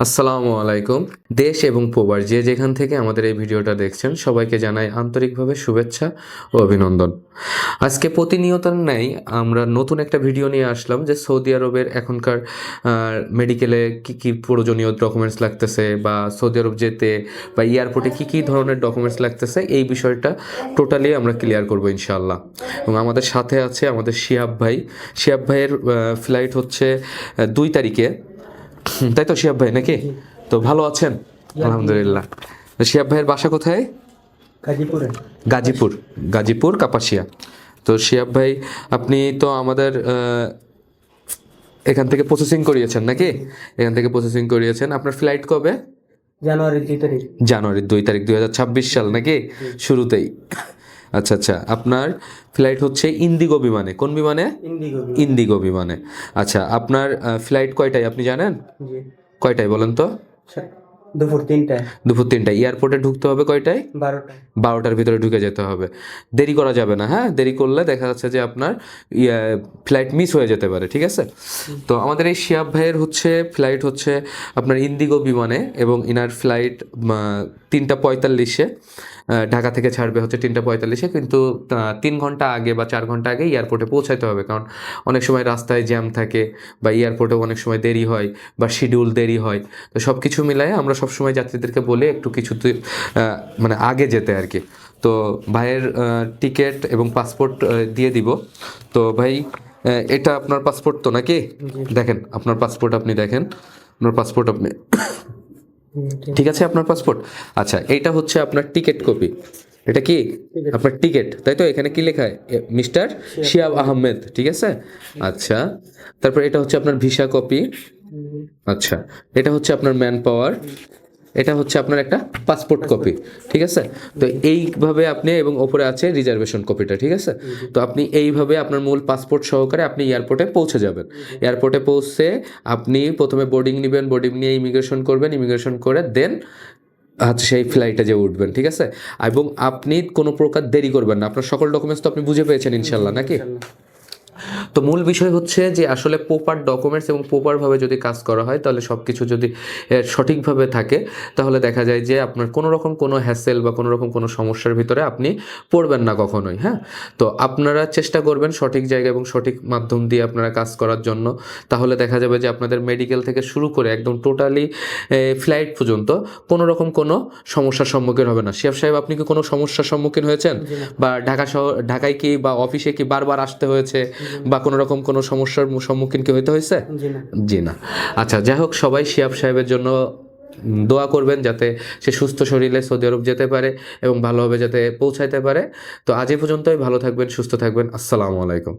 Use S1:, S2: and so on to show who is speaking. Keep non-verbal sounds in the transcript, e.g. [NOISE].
S1: আসসালামু আলাইকুম। দেশ এবং প্রবাস, যে যেখান থেকে আমাদের এই ভিডিওটা দেখছেন, সবাইকে জানাই আন্তরিকভাবে শুভেচ্ছা ও অভিনন্দন। আজকে প্রতিনিয়ত নেই, আমরা নতুন একটা ভিডিও নিয়ে আসলাম যে সৌদি আরবের এখনকার মেডিকেলে কি কি প্রয়োজনীয় ডকুমেন্টস লাগতেছে বা সৌদি আরব যেতে বা এয়ারপোর্টে কি কি ধরনের ডকুমেন্টস লাগতেছে, এই বিষয়টা টোটালি আমরা ক্লিয়ার করব ইনশাল্লাহ এবং আমাদের সাথে আছে আমাদের শিহাব ভাই। শিহাব ভাইয়ের ফ্লাইট হচ্ছে দুই তারিখে। [LAUGHS] তাই তো শিহাব ভাই নাকি? তো ভালো আছেন? আলহামদুলিল্লাহ। তো শিহাব ভাইয়ের বাসা কোথায়?
S2: গাজীপুরে।
S1: গাজীপুর। গাজীপুর কাপাসিয়া। তো শিহাব ভাই আপনি তো আমাদের এখান থেকে প্রসেসিং করিয়েছেন নাকি? এখান থেকে প্রসেসিং করিয়েছেন। আপনার ফ্লাইট কবে?
S2: জানুয়ারি দুই তারিখ।
S1: জানুয়ারির দুই তারিখ দুই হাজার ছাব্বিশ সাল নাকি? শুরুতেই। আচ্ছা আচ্ছা। আপনার ফ্লাইট হচ্ছে ইন্দিগো বিমানে। কোন বিমানে? ইন্দিগো বিমানে। আচ্ছা আপনার ফ্লাইট কয়টায় আপনি জানেন? কয়টায় বলেন তো?
S2: দুপুর তিনটায়।
S1: দুপুর তিনটায়। এয়ারপোর্টে ঢুকতে হবে কয়টায়?
S2: বারোটায়।
S1: বারোটার ভিতরে ঢুকে যেতে হবে। দেরি করা যাবে না হ্যাঁ? দেরি করলে দেখা যাচ্ছে যে আপনার ফ্লাইট মিস হয়ে যেতে পারে ঠিক আছে? তো আমাদের এই শিয়াব ভাইয়ের হচ্ছে ফ্লাইট হচ্ছে আপনার ইন্দিগো বিমানে এবং ইনার ফ্লাইট তিনটা পঁয়তাল্লিশে। ঢাকা থেকে ছাড়বে হচ্ছে তিনটা পঁয়তাল্লিশে কিন্তু তিন ঘণ্টা আগে বা চার ঘণ্টা আগে এয়ারপোর্টে পৌঁছাতে হবে। কারণ অনেক সময় রাস্তায় জ্যাম থাকে বা এয়ারপোর্টে অনেক সময় দেরি হয় বা শিডিউল দেরি হয়। তো সব কিছু মিলায় আমরা সবসময় যাত্রীদেরকে বলে একটু কিছু মানে আগে যেতে আর কি। তো ভাইয়ের টিকিট এবং পাসপোর্ট দিয়ে দিব। তো ভাই এটা আপনার পাসপোর্ট তো নাকি? দেখেন আপনার পাসপোর্ট আপনি দেখেন। আপনার পাসপোর্ট আপনি
S2: ঠিক।
S1: আছে আপনার পাসপোর্ট আচ্ছা এটা হচ্ছে আপনার টিকিট কপি এটা কি? আপনার টিকিট তাই তো এখানে কি লেখা? মিস্টার শিয়াব আহমেদ ঠিক আছে? আচ্ছা তারপর এটা হচ্ছে আপনার ভিসা কপি আচ্ছা এটা হচ্ছে আপনার ম্যান পাওয়ার এটা হচ্ছে আপনার একটা পাসপোর্ট কপি ঠিক আছে? তো এইভাবে আপনি এবং ওপরে আছে রিজার্ভেশন কপিটা ঠিক আছে? তো আপনি এইভাবে আপনার মূল পাসপোর্ট সহকারে আপনি এয়ারপোর্টে পৌঁছে যাবেন। এয়ারপোর্টে পৌঁছে আপনি প্রথমে বোর্ডিং নেবেন বোর্ডিং নিয়ে ইমিগ্রেশন করবেন ইমিগ্রেশন করে দেন আচ্ছা সেই ফ্লাইটে যে উঠবেন ঠিক আছে? এবং আপনি কোনো প্রকার দেরি করবেন না। আপনার সকল ডকুমেন্টস তো আপনি বুঝে পেয়েছেন ইনশাল্লাহ নাকি? তো মূল বিষয় হচ্ছে যে আসলে প্রপার ডকুমেন্টস এবং প্রপারভাবে যদি কাজ করা হয় তাহলে সব কিছু যদি সঠিকভাবে থাকে তাহলে দেখা যায় যে আপনার কোনো রকম কোনো হ্যাসেল বা কোনো রকম কোনো সমস্যার ভিতরে আপনি পড়বেন না কখনোই হ্যাঁ? তো আপনারা চেষ্টা করবেন সঠিক জায়গা এবং সঠিক মাধ্যম দিয়ে আপনারা কাজ করার জন্য। তাহলে দেখা যাবে যে আপনাদের মেডিকেল থেকে শুরু করে একদম টোটালি ফ্লাইট পর্যন্ত কোনো রকম কোনো সমস্যার সম্মুখীন হবে না। শিয়াব সাহেব আপনি কি কোনো সমস্যার সম্মুখীন হয়েছেন? বা ঢাকা শহর ঢাকায় কি বা অফিসে কি বারবার আসতে হয়েছে? বা কোনো রকম কোনো সমস্যার সম্মুখীন কি হইতে হয়েছে
S2: জি না।
S1: আচ্ছা যাই হোক সবাই শিয়াব সাহেবের জন্য দোয়া করবেন যাতে সে সুস্থ শরীরে সৌদি আরব যেতে পারে এবং ভালোভাবে যাতে পৌঁছাইতে পারে। তো আজ এ পর্যন্তই ভালো থাকবেন সুস্থ থাকবেন। আসসালামু আলাইকুম।